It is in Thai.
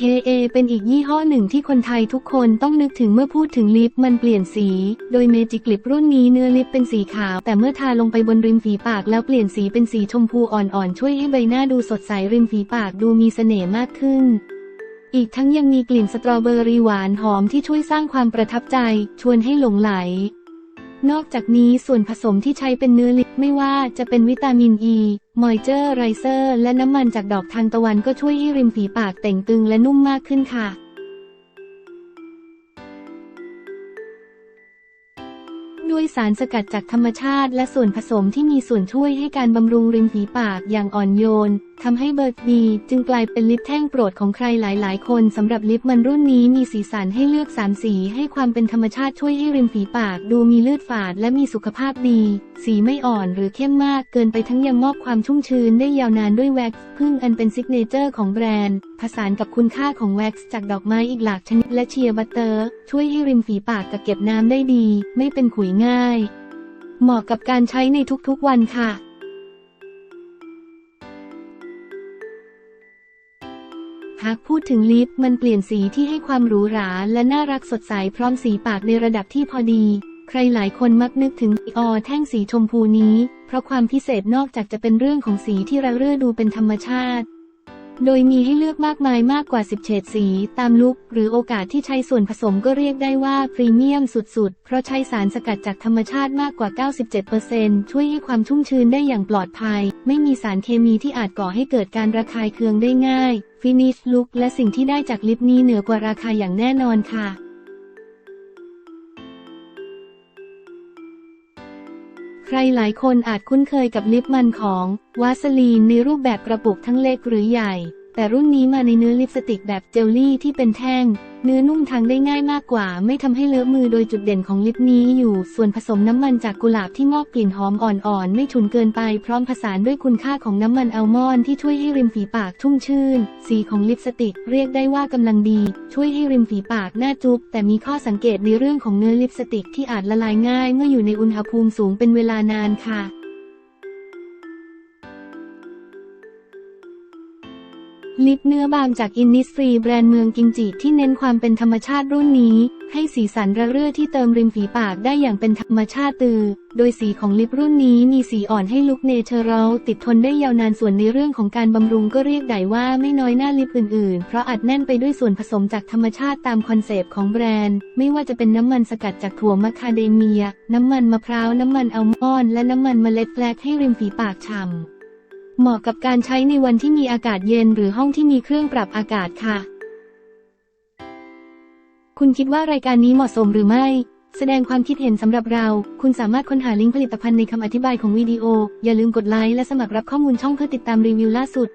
KA เป็นอีกยี่ห้อหนึ่งที่คนไทยทุกคนต้องนึกถึงเมื่อพูดถึงลิปมันเปลี่ยนสี โดยเมจิกลิปรุ่นนี้เนื้อลิปเป็นสีขาว แต่เมื่อทาลงไปบนริมฝีปากแล้วเปลี่ยนสีเป็นสีชมพูอ่อนๆ ช่วยให้ใบหน้าดูสดใสริมฝีปากดูมีเสน่ห์มากขึ้น อีกทั้งยังมีกลิ่นสตรอเบอรี่หวานหอมที่ช่วยสร้างความประทับใจ ชวนให้หลงไหล นอกจากนี้ส่วนผสมที่ใช้เป็นเนื้อลิปไม่ว่าจะเป็นวิตามินอ e, ีมอยเจอร์ไรเซอร์ และน้ำมันจากดอกทานตะวันก็ช่วยให้ริมฝีปากแต่งตึงและนุ่มมากขึ้นค่ะ ด้วยสารสกัดจากธรรมชาติและส่วนผสมที่มีส่วนช่วยให้การบำรุงริมฝีปากอย่างอ่อนโยนทำให้เบิร์ดดี จึงกลายเป็นลิปแท่งโปรดของใครหลาย ๆ คนสำหรับลิปมันรุ่นนี้มีสีสันให้เลือกสามสีให้ความเป็นธรรมชาติช่วยให้ริมฝีปาก ดูมีเลือดฝาดและมีสุขภาพดี สีไม่อ่อนหรือเข้มมากเกินไปทั้งยังมอบความชุ่มชื้นได้ยาวนานด้วยแว็กซ์พึ่งอันเป็นซิกเนเจอร์ของแบรนด์ ผสานกับคุณค่าของแว็กซ์จากดอกไม้อีกหลากชนิดและเชียร์บัตเตอร์ ช่วยให้ริมฝีปากกักเก็บน้ำได้ดี ไม่เป็นขุยง่าย เหมาะกับการใช้ในทุกๆวันค่ะหากพูดถึงลิปมันเปลี่ยนสีที่ให้ความหรูหราและน่ารักสดใสพร้อมสีปากในระดับที่พอดี ใครหลายคนมักนึกถึงออแท่งสีชมพูนี้ เพราะความพิเศษนอกจากจะเป็นเรื่องของสีที่ระเรื่อดูเป็นธรรมชาติ โดยมีให้เลือกมากมายมากกว่า 10 เฉดสี ตามลุคหรือโอกาสที่ใช้ส่วนผสมก็เรียกได้ว่าพรีเมียมสุดๆ เพราะใช้สารสกัดจากธรรมชาติมากกว่า 97%ช่วยให้ความชุ่มชื้นได้อย่างปลอดภัย ไม่มีสารเคมีที่อาจก่อให้เกิดการระคายเคืองได้ง่าย ฟินิชลุคและสิ่งที่ได้จากลิปนี้เหนือกว่าราคาอย่างแน่นอนค่ะใครหลายคนอาจคุ้นเคยกับลิปมันของวาสลีนในรูปแบบกระปุกทั้งเล็กหรือใหญ่ แต่รุ่นนี้มาในเนื้อลิปสติกแบบเจลลี่ที่เป็นแท่ง เนื้อนุ่มทางได้ง่ายมากกว่า ไม่ทำให้เลอะมือโดยจุดเด่นของลิปนี้อยู่ ส่วนผสมน้ำมันจากกุหลาบที่มอบกลิ่นหอมอ่อนๆ ไม่ฉุนเกินไปพร้อมผสานด้วยคุณค่าของน้ำมันอัลมอนด์ที่ช่วยให้ริมฝีปากชุ่มชื่น สีของลิปสติกเรียกได้ว่ากำลังดี ช่วยให้ริมฝีปากหน้าจุ๊บแต่มีข้อสังเกตในเรื่องของเนื้อลิปสติกที่อาจละลายง่าย เมื่ออยู่ในอุณหภูมิสูงเป็นเวลานานค่ะ ลิปเนื้อบางจากอินนิสฟรีแบรนด์เมืองกิมจิที่เน้นความเป็นธรรมชาติรุ่นนี้ ให้สีสันระเรื่อที่เติมริมฝีปากได้อย่างเป็นธรรมชาติตือ โดยสีของลิปรุ่นนี้มีสีอ่อนให้ลุคเนเชอรัลติดทนได้ยาวนานส่วนในเรื่องของการบำรุงก็เรียกได้ว่าไม่น้อยหน้าลิปอื่นๆ เพราะอัดแน่นไปด้วยส่วนผสมจากธรรมชาติตามคอนเซปต์ของแบรนด์ ไม่ว่าจะเป็นน้ำมันสกัดจากถั่วมะคาเดเมีย น้ำมันมะพร้าวน้ำมันอัลมอนด์และน้ำมันเมล็ดแฟลกให้ริมฝีปากฉ่ำ เหมาะกับการใช้ในวันที่มีอากาศเย็นหรือห้องที่มีเครื่องปรับอากาศค่ะ คุณคิดว่ารายการนี้เหมาะสมหรือไม่ แสดงความคิดเห็นสำหรับเรา คุณสามารถค้นหาลิงก์ผลิตภัณฑ์ในคำอธิบายของวิดีโอ อย่าลืมกดไลค์และสมัครรับข้อมูลช่องเพื่อติดตามรีวิวล่าสุด